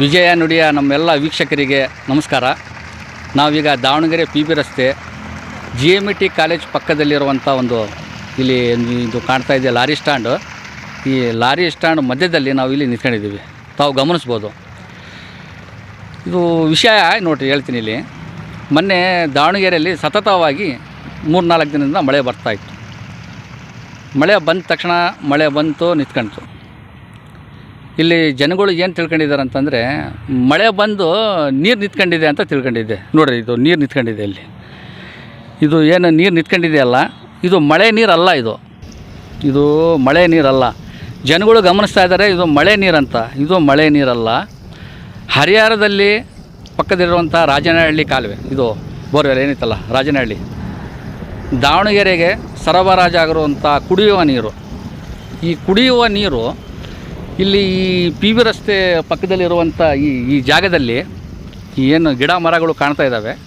ವಿಜಯ ನುಡಿಯ ನಮ್ಮೆಲ್ಲ ವೀಕ್ಷಕರಿಗೆ ನಮಸ್ಕಾರ. ನಾವೀಗ ದಾವಣಗೆರೆ ಪಿ ಬಿ ರಸ್ತೆ G M E T college ಪಕ್ಕದಲ್ಲಿರುವಂಥ ಒಂದು ಇಲ್ಲಿ ಇದು ಕಾಣ್ತಾ ಇದೆ ಲಾರಿ ಸ್ಟ್ಯಾಂಡು ಈ ಲಾರಿ ಸ್ಟ್ಯಾಂಡ್ ಮಧ್ಯದಲ್ಲಿ ನಾವು ಇಲ್ಲಿ ನಿಂತ್ಕೊಂಡಿದ್ದೀವಿ. ತಾವು ಗಮನಿಸ್ಬೋದು. ಇದು ವಿಷಯ ನೋಡಿರಿ ಹೇಳ್ತೀನಿ ಇಲ್ಲಿ. ಮೊನ್ನೆ ದಾವಣಗೆರೆಯಲ್ಲಿ ಸತತವಾಗಿ ಮೂರು ನಾಲ್ಕು ದಿನದಿಂದ ಮಳೆ ಬರ್ತಾಯಿತ್ತು ಮಳೆ ಬಂದ ತಕ್ಷಣ ಮಳೆ ಬಂತು ನಿಂತ್ಕೊಂತು ಇಲ್ಲಿ ಜನಗಳು ಏನು ತಿಳ್ಕೊಂಡಿದ್ದಾರೆ ಅಂತಂದರೆ, ಮಳೆ ಬಂದು ನೀರು ನಿಂತ್ಕೊಂಡಿದೆ ಅಂತ ತಿಳ್ಕೊಂಡಿದ್ದೆ. ನೋಡಿರಿ, ಇದು ನೀರು ನಿಂತ್ಕೊಂಡಿದೆ ಇಲ್ಲಿ. ಇದು ಏನು ನೀರು ನಿಂತ್ಕೊಂಡಿದೆ ಅಲ್ಲ, ಇದು ಮಳೆ ನೀರಲ್ಲ ಇದು. ಇದು ಮಳೆ ನೀರಲ್ಲ. ಜನಗಳು ಗಮನಿಸ್ತಾ ಇದ್ದಾರೆ, ಇದು ಮಳೆ ನೀರಂತ ಇದು ಮಳೆ ನೀರಲ್ಲ. ಹರಿಹರದಲ್ಲಿ ಪಕ್ಕದಲ್ಲಿರುವಂಥ ರಾಜನಹಳ್ಳಿ ಕಾಲುವೆ, ಇದು ಬೋರ್ವೆಲ್ ಏನಿತ್ತಲ್ಲ, ರಾಜನಹಳ್ಳಿ. ದಾವಣಗೆರೆಗೆ ಸರಬರಾಜಾಗಿರುವಂಥ ಕುಡಿಯುವ ನೀರು. ಈ ಕುಡಿಯುವ ನೀರು ಇಲ್ಲಿ ಈ ಪಿ ವಿ ರಸ್ತೆ ಪಕ್ಕದಲ್ಲಿರುವಂಥ ಈ ಈ ಜಾಗದಲ್ಲಿ ಏನು ಗಿಡ ಮರಗಳು ಕಾಣ್ತಾ ಇದ್ದಾವೆ.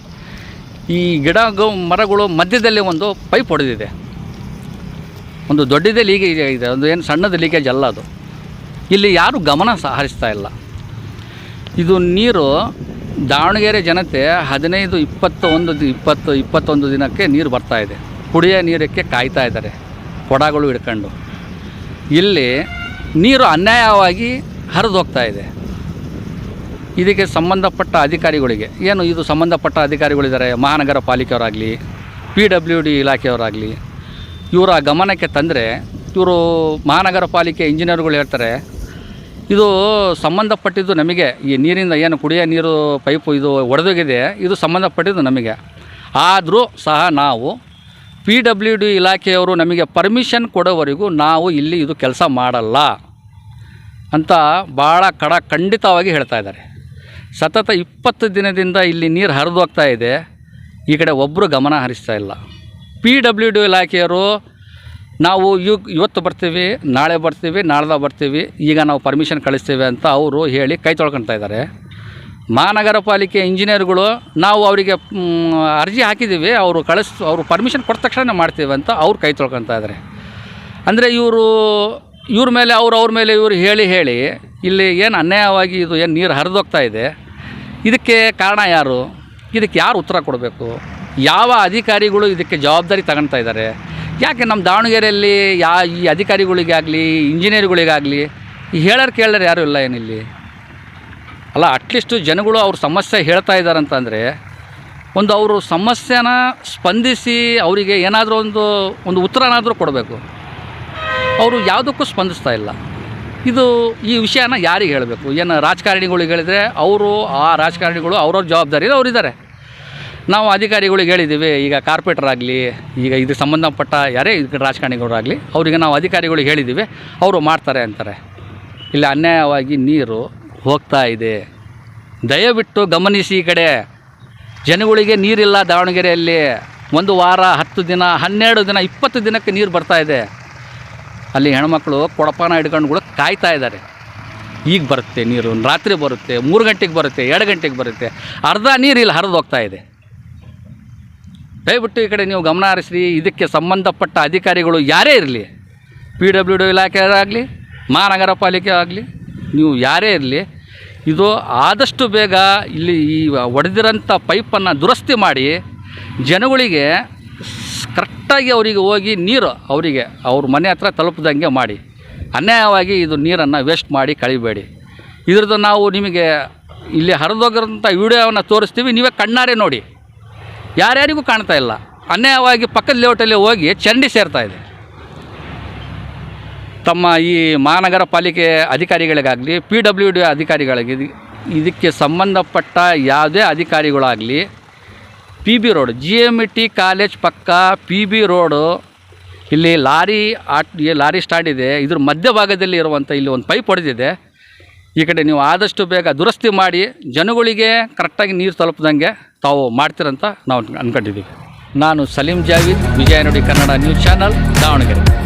ಈ ಗಿಡ ಮರಗಳು ಮಧ್ಯದಲ್ಲಿ ಒಂದು ಪೈಪ್ ಹೊಡೆದಿದೆ ಒಂದು ದೊಡ್ಡದೇ ಲೀಕೇಜ್ ಇದೆ ಒಂದು ಏನು ಸಣ್ಣದ ಲೀಕೇಜ್ ಅಲ್ಲ ಅದು. ಇಲ್ಲಿ ಯಾರು ಗಮನ ಸಹ ಹರಿಸ್ತಾ ಇಲ್ಲ. ಇದು ನೀರು ದಾವಣಗೆರೆ ಜನತೆ ಹದಿನೈದು ಇಪ್ಪತ್ತು ಒಂದು ದಿ- ಇಪ್ಪತ್ತು, ಇಪ್ಪತ್ತೊಂದು ದಿನಕ್ಕೆ ನೀರು ಬರ್ತಾ ಇದೆ. ಕುಡಿಯೋ ನೀರಕ್ಕೆ ಕಾಯ್ತಾ ಇದ್ದಾರೆ. ಕೊಡಗಳು ಹಿಡ್ಕೊಂಡು. ಇಲ್ಲಿ ನೀರು ಅನ್ಯಾಯವಾಗಿ ಹರಿದು ಹೋಗ್ತಾ ಇದೆ. ಇದಕ್ಕೆ ಸಂಬಂಧಪಟ್ಟ ಅಧಿಕಾರಿಗಳಿಗೆ, ಏನು ಇದು ಸಂಬಂಧಪಟ್ಟ ಅಧಿಕಾರಿಗಳಿದ್ದಾರೆ? ಮಹಾನಗರ ಪಾಲಿಕೆಯವರಾಗಲಿ ಪಿ ಡಬ್ಲ್ಯೂ ಡಿ ಇಲಾಖೆಯವರಾಗಲಿ, ಇವರ ಗಮನಕ್ಕೆ ತಂದರೆ, ಇವರು ಮಹಾನಗರ ಪಾಲಿಕೆ ಇಂಜಿನಿಯರ್ಗಳು ಹೇಳ್ತಾರೆ, ಇದು ಸಂಬಂಧಪಟ್ಟಿದ್ದು ನಮಗೆ, ಈ ನೀರಿಂದ ಏನು ಕುಡಿಯೋ ನೀರು ಪೈಪು ಇದು ಒಡೆದೋಗಿದೆ, ಇದು ಸಂಬಂಧಪಟ್ಟಿದ್ದು ನಮಗೆ. ಆದರೂ ಸಹ ನಾವು ಪಿ ಡಬ್ಲ್ಯೂ ಡಿ ಇಲಾಖೆಯವರು ನಮಗೆ ಪರ್ಮಿಷನ್ ಕೊಡೋವರೆಗೂ ನಾವು ಇಲ್ಲಿ ಇದು ಕೆಲಸ ಮಾಡಲ್ಲ ಅಂತ ಭಾಳ ಕಡ ಖಂಡಿತವಾಗಿ ಹೇಳ್ತಾ ಇದ್ದಾರೆ. ಸತತ ಇಪ್ಪತ್ತು ದಿನದಿಂದ ಇಲ್ಲಿ ನೀರು ಹರಿದು ಹೋಗ್ತಾ ಇದೆ. ಈ ಕಡೆ ಒಬ್ಬರು ಗಮನ ಹರಿಸ್ತಾ ಇಲ್ಲ. ಪಿ ಡಬ್ಲ್ಯೂ ಡಿ ಇಲಾಖೆಯವರು ನಾವು ಇವ್ ಇವತ್ತು ಬರ್ತೀವಿ, ನಾಳೆ ಬರ್ತೀವಿ ನಾಳ್ದ ಬರ್ತೀವಿ, ಈಗ ನಾವು ಪರ್ಮಿಷನ್ ಕಳಿಸ್ತೀವಿ ಅಂತ ಅವರು ಹೇಳಿ ಕೈ ತೊಳ್ಕೊಳ್ತಾ ಇದ್ದಾರೆ. ಮಹಾನಗರ ಪಾಲಿಕೆ ಇಂಜಿನಿಯರ್ಗಳು ನಾವು ಅವರಿಗೆ ಅರ್ಜಿ ಹಾಕಿದ್ದೀವಿ. ಅವರು ಕಳಿಸ್, ಅವರು ಪರ್ಮಿಷನ್ ಕೊಟ್ಟ ತಕ್ಷಣ ಮಾಡ್ತೀವಿ ಅಂತ ಅವ್ರು ಕೈ ತೊಳ್ಕೊತಾ ಇದ್ದಾರೆ ಅಂದರೆ ಇವರು, ಇವ್ರ ಮೇಲೆ, ಅವ್ರು ಅವ್ರ ಮೇಲೆ ಇವರು ಹೇಳಿ ಹೇಳಿ, ಇಲ್ಲಿ ಏನು ಅನ್ಯಾಯವಾಗಿ ಇದು ಏನು ನೀರು ಹರಿದೋಗ್ತಾ ಇದೆ, ಇದಕ್ಕೆ ಕಾರಣ ಯಾರು? ಇದಕ್ಕೆ ಯಾರು ಉತ್ತರ ಕೊಡಬೇಕು? ಯಾವ ಅಧಿಕಾರಿಗಳು ಇದಕ್ಕೆ ಜವಾಬ್ದಾರಿ ತಗೊಳ್ತಾ ಇದ್ದಾರೆ ಯಾಕೆ ನಮ್ಮ ದಾವಣಗೆರೆಯಲ್ಲಿ ಯಾ, ಈ ಅಧಿಕಾರಿಗಳಿಗಾಗಲಿ ಇಂಜಿನಿಯರ್ಗಳಿಗಾಗಲಿ ಹೇಳೋರು ಕೇಳೋರು ಯಾರೂ ಇಲ್ಲ ಏನಿಲ್ಲಿ? ಅಲ್ಲ ಅಟ್ಲೀಸ್ಟು ಜನಗಳು ಅವ್ರ ಸಮಸ್ಯೆ ಹೇಳ್ತಾ ಇದ್ದಾರೆ ಅಂತಂದರೆ ಒಂದು ಅವರು ಸಮಸ್ಯೆನ ಸ್ಪಂದಿಸಿ ಅವರಿಗೆ ಏನಾದರೂ ಒಂದು ಒಂದು ಉತ್ತರನಾದರೂ ಕೊಡಬೇಕು. ಅವರು ಯಾವುದಕ್ಕೂ ಸ್ಪಂದಿಸ್ತಾ ಇಲ್ಲ. ಇದು ಈ ವಿಷಯನ ಯಾರಿಗೆ ಹೇಳಬೇಕು? ಏನು ರಾಜಕಾರಣಿಗಳಿಗೆ ಹೇಳಿದರೆ ಅವರು, ಆ ರಾಜಕಾರಣಿಗಳು ಅವ್ರವ್ರ ಜವಾಬ್ದಾರಿ ಅವರಿದ್ದಾರೆ. ನಾವು ಅಧಿಕಾರಿಗಳಿಗೆ ಹೇಳಿದ್ದೀವಿ, ಈಗ ಕಾರ್ಪೊರೇಟರ್ ಆಗಲಿ, ಈಗ ಇದಕ್ಕೆ ಸಂಬಂಧಪಟ್ಟ ಯಾರೇ ಇದಕ್ಕೆ ರಾಜಕಾರಣಿಗಳಾಗಲಿ ಅವರಿಗೆ ನಾವು ಅಧಿಕಾರಿಗಳಿಗೆ ಹೇಳಿದ್ದೀವಿ, ಅವರು ಮಾಡ್ತಾರೆ ಅಂತಾರೆ. ಇಲ್ಲಿ, ಅನ್ಯಾಯವಾಗಿ ನೀರು ಹೋಗ್ತಾ ಇದೆ. ದಯವಿಟ್ಟು ಗಮನಿಸಿ ಈ ಕಡೆ. ಜನಗಳಿಗೆ ನೀರಿಲ್ಲ ದಾವಣಗೆರೆಯಲ್ಲಿ. ಒಂದು ವಾರ, ಹತ್ತು ದಿನ, ಹನ್ನೆರಡು ದಿನ, ಇಪ್ಪತ್ತು ದಿನಕ್ಕೆ ನೀರು ಬರ್ತಾ ಇದೆ. ಅಲ್ಲಿ ಹೆಣ್ಮಕ್ಳು ಕೊಡಪಾನ ಹಿಡ್ಕೊಂಡುಗಳು ಕಾಯ್ತಾ ಇದ್ದಾರೆ. ಈಗ ಬರುತ್ತೆ ನೀರು, ರಾತ್ರಿ ಬರುತ್ತೆ, ಮೂರು ಗಂಟೆಗೆ ಬರುತ್ತೆ, ಎರಡು ಗಂಟೆಗೆ ಬರುತ್ತೆ. ಅರ್ಧ ನೀರು ಇಲ್ಲಿ ಹರಿದು ಹೋಗ್ತಾ ಇದೆ. ದಯವಿಟ್ಟು ಈ ಕಡೆ ನೀವು ಗಮನ ಹರಿಸ್ರಿ. ಇದಕ್ಕೆ ಸಂಬಂಧಪಟ್ಟ ಅಧಿಕಾರಿಗಳು ಯಾರೇ ಇರಲಿ, ಪಿ ಡಬ್ಲ್ಯೂ ಡಿ ಇಲಾಖೆ ಆಗಲಿ ಮಹಾನಗರ ಪಾಲಿಕೆ ಆಗಲಿ ನೀವು ಯಾರೇ ಇರಲಿ, ಇದು ಆದಷ್ಟು ಬೇಗ ಇಲ್ಲಿ ಈ ಒಡೆದಿರೋಂಥ ಪೈಪನ್ನು ದುರಸ್ತಿ ಮಾಡಿ, ಜನಗಳಿಗೆ ಕರೆಕ್ಟಾಗಿ ಅವರಿಗೆ ಹೋಗಿ ನೀರು ಅವರಿಗೆ, ಅವ್ರ ಮನೆ ಹತ್ರ ತಲುಪದಂಗೆ ಮಾಡಿ. ಅನ್ಯಾಯವಾಗಿ ಇದು ನೀರನ್ನು ವೇಸ್ಟ್ ಮಾಡಿ ಕಳಿಬೇಡಿ. ಇದ್ರದ್ದು ನಾವು ನಿಮಗೆ ಇಲ್ಲಿ ಹರಿದೋಗಿರೋಂಥ ವಿಡಿಯೋವನ್ನು ತೋರಿಸ್ತೀವಿ, ನೀವೇ ಕಣ್ಣಾರೆ ನೋಡಿ. ಯಾರ್ಯಾರಿಗೂ ಕಾಣ್ತಾ ಇಲ್ಲ. ಅನ್ಯಾಯವಾಗಿ ಪಕ್ಕದ ಲೇಔಟಲ್ಲಿ ಹೋಗಿ ಚಂಡಿ ಸೇರ್ತಾ ಇದೆ. ತಮ್ಮ ಈ ಮಹಾನಗರ ಪಾಲಿಕೆ ಅಧಿಕಾರಿಗಳಿಗಾಗಲಿ ಪಿ ಡಬ್ಲ್ಯೂ ಡಿ ಅಧಿಕಾರಿಗಳಿಗೆ ಇದು- ಇದಕ್ಕೆ ಸಂಬಂಧಪಟ್ಟ ಯಾವುದೇ ಅಧಿಕಾರಿಗಳಾಗಲಿ P B road G M T college ಪಕ್ಕ ಪಿ ಬಿ ರೋಡು ಇಲ್ಲಿ ಲಾರಿ ಆಟ್ ಲಾರಿ ಸ್ಟ್ಯಾಂಡ್ ಇದೆ. ಇದ್ರ ಮಧ್ಯಭಾಗದಲ್ಲಿ ಇರುವಂಥ ಇಲ್ಲಿ ಒಂದು ಪೈಪ್ ಹೊಡೆದಿದೆ ಈ ಕಡೆ ನೀವು ಆದಷ್ಟು ಬೇಗ ದುರಸ್ತಿ ಮಾಡಿ, ಜನಗಳಿಗೆ ಕರೆಕ್ಟಾಗಿ ನೀರು ತಲುಪದಂಗೆ ತಾವು ಮಾಡ್ತೀರಂತ ನಾವು ಅಂದ್ಕೊಂಡಿದ್ದೀವಿ ನಾನು ಸಲೀಂ ಜಾವೀದ್ ವಿಜಯ ನುಡಿ ಕನ್ನಡ ನ್ಯೂಸ್ ಚಾನಲ್, ದಾವಣಗೆರೆ.